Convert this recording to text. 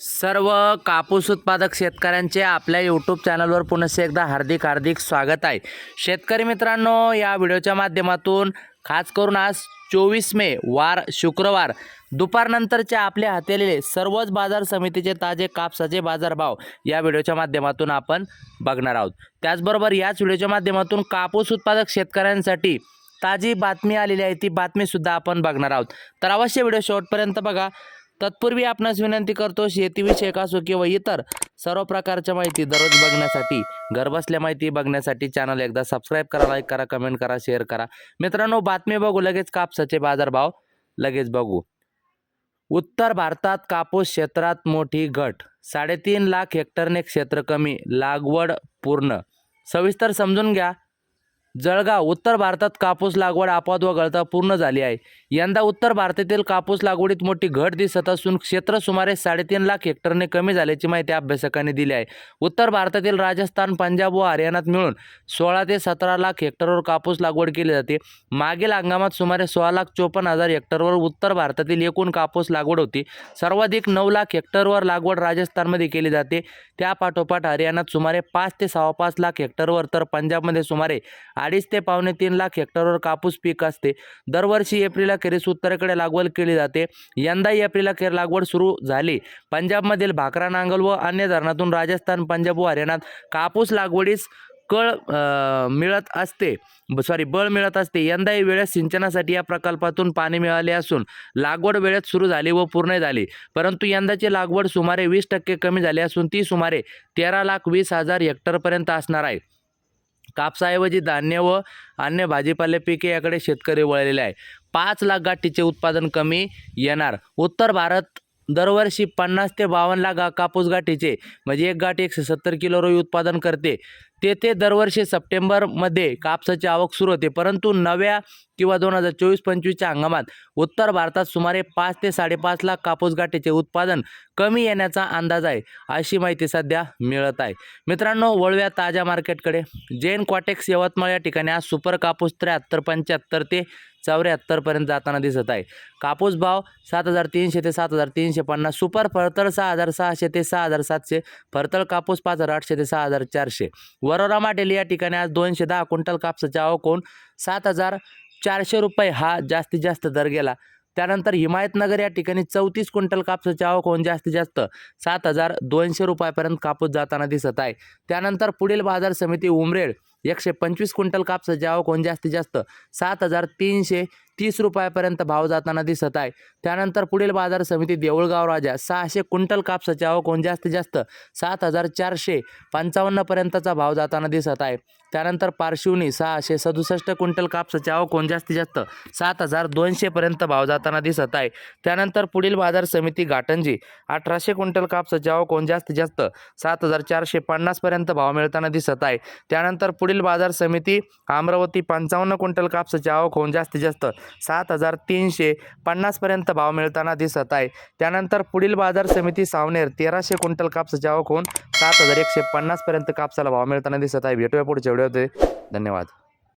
सर्व कापूस उत्पादक शेतकऱ्यांचे आपल्या यूट्यूब चॅनलवर पुन्हा एकदा हार्दिक हार्दिक स्वागत आहे. शेतकरी मित्रांनो या व्हिडिओच्या माध्यमातून खास करून आज चोवीस मे वार शुक्रवार दुपारनंतरचे आपल्या हातेलेले सर्वच बाजार समितीचे ताजे कापसाचे बाजारभाव या व्हिडिओच्या माध्यमातून आपण बघणार आहोत. त्याचबरोबर याच व्हिडिओच्या माध्यमातून कापूस उत्पादक शेतकऱ्यांसाठी ताजी बातमी आलेली आहे ती बातमीसुद्धा आपण बघणार आहोत. तर अवश्य व्हिडिओ शेवटपर्यंत बघा. तत्पूर्वी आपणास विनंती करतो शेतीविषयक असो किंवा इतर सर्व प्रकारच्या माहिती दररोज बघण्यासाठी घरबसल्या माहिती बघण्यासाठी चॅनल एकदा सबस्क्राईब करा लाईक करा कमेंट करा शेअर करा. मित्रांनो बातमी बघू लगेच कापसाचे बाजारभाव लगेच बघू. उत्तर भारतात कापूस क्षेत्रात मोठी घट. साडेतीन लाख हेक्टरने क्षेत्र कमी लागवड पूर्ण. सविस्तर समजून घ्या. जळगाव उत्तर भारतात कापूस लागवड आपात वगळता पूर्ण झाली आहे. यंदा उत्तर भारतातील कापूस लागवडीत मोठी घट दिसत असून क्षेत्र सुमारे साडेतीन लाख हेक्टरने कमी झाल्याची माहिती अभ्यासकांनी दिली आहे. उत्तर भारतातील राजस्थान पंजाब व हरियाणात मिळून सोळा ते सतरा लाख हेक्टरवर कापूस लागवड केली जाते. मागील हंगामात सुमारे सोळा लाख चोपन्न हजार हेक्टरवर उत्तर भारतातील एकूण कापूस लागवड होती. सर्वाधिक नऊ लाख हेक्टरवर लागवड राजस्थानमध्ये केली जाते. त्यापाठोपाठ हरियाणात सुमारे पाच ते सव्वा पाच लाख हेक्टरवर तर पंजाबमध्ये सुमारे अडीच ते पावणे तीन लाख हेक्टरवर कापूस पीक असते. दरवर्षी एप्रिल अखेरीस उत्तरेकडे लागवड केली जाते. यंदाही एप्रिल अखेर लागवड सुरू झाली. पंजाबमधील भाकरा नांगल व अन्य धरणातून राजस्थान पंजाब व हरियाणात कापूस लागवडीस कळ मिळत असते. सॉरी बळ मिळत असते. यंदाही वेळेत सिंचनासाठी या प्रकल्पातून पाणी मिळाले असून लागवड वेळेत सुरू झाली व पूर्ण झाली. परंतु यंदाची लागवड सुमारे वीस टक्के कमी झाली असून ती सुमारे तेरा लाख वीस हजार हेक्टरपर्यंत असणार आहे. कापसाऐवजी धान्य व अन्य भाजीपाले पिके याकडे शेतकरी वळलेले आहे पाच लाख गाठीचे उत्पादन कमी येणार. उत्तर भारत दरवर्षी पन्नास ते बावन्न लाख गा- कापूस गाठीचे म्हणजे एक गाठी एकशे सत्तर किलो रोई उत्पादन करते. तेथे दरवर्षी सप्टेंबरमध्ये कापसाची आवक सुरू होते. परंतु नव्या किंवा दोन हजार चोवीस पंचवीसच्या हंगामात उत्तर भारतात सुमारे पाच ते साडेपाच लाख कापूस गाठीचे उत्पादन कमी येण्याचा अंदाज आहे अशी माहिती सध्या मिळत आहे. मित्रांनो वळव्या ताज्या मार्केटकडे. जैन क्वाटेक्स यवतमाळ या ठिकाणी आज सुपर कापूस त्र्याहत्तर पंच्याहत्तर ते चौऱ्याहत्तरपर्यंत जाताना दिसत आहे. कापूस भाव सात हजार तीनशे ते सात हजार तीनशे पन्नास सुपर फरतळ सहा हजार सहाशे ते सहा हजार सातशे फरतळ कापूस पाच हजार आठशे ते सहा हजार चारशे. वरोरा माटेल या ठिकाणी आज दोनशे दहा क्विंटल कापसाचा आवक सात हजार चारशे रुपये हा जास्तीत जास्त दर गेला. त्यानंतर हिमायतनगर या ठिकाणी चौतीस क्विंटल कापसाची आवक होऊन जास्तीत जास्त सात हजार दोनशे रुपयापर्यंत कापूस जाताना दिसत आहे. त्यानंतर पुढील बाजार समिती उमरेड एकशे पंचवीस क्विंटल कापसाची आवक होऊन जास्तीत जास्त सात हजार तीनशे तीस रुपयापर्यंत भाव जाताना दिसत आहे. त्यानंतर पुढील बाजार समिती देऊळगाव राजा सहाशे क्विंटल कापसाची आवक होऊन जास्तीत जास्त? सात हजार चारशे पंचावन्नपर्यंतचा भाव जाताना दिसत आहे. त्यानंतर पार्शिवनी सहाशे सदुसष्ट क्विंटल कापसाची आवक होऊन जास्तीत जास्त? सात हजार दोनशेपर्यंत भाव जाताना दिसत आहे. त्यानंतर पुढील बाजार समिती घाटंजी अठराशे क्विंटल कापसाची आवक होऊन जास्तीत जास्त? सात हजार चारशे पन्नासपर्यंत भाव मिळताना दिसत आहे. त्यानंतर पुढील बाजार समिती अमरावती पंचावन्न क्विंटल कापसाची आवक होऊन जास्तीत जास्त? सात हजार तीनशे पन्नासपर्यंत भाव मिळताना दिसत आहे. त्यानंतर पुढील बाजार समिती सावनेर तेराशे क्विंटल कापसाची आवक होऊन सात हजार एकशे पन्नासपर्यंत कापसाला भाव मिळताना दिसत आहे. भेटूया पुढच्या व्हिडिओमध्ये. धन्यवाद.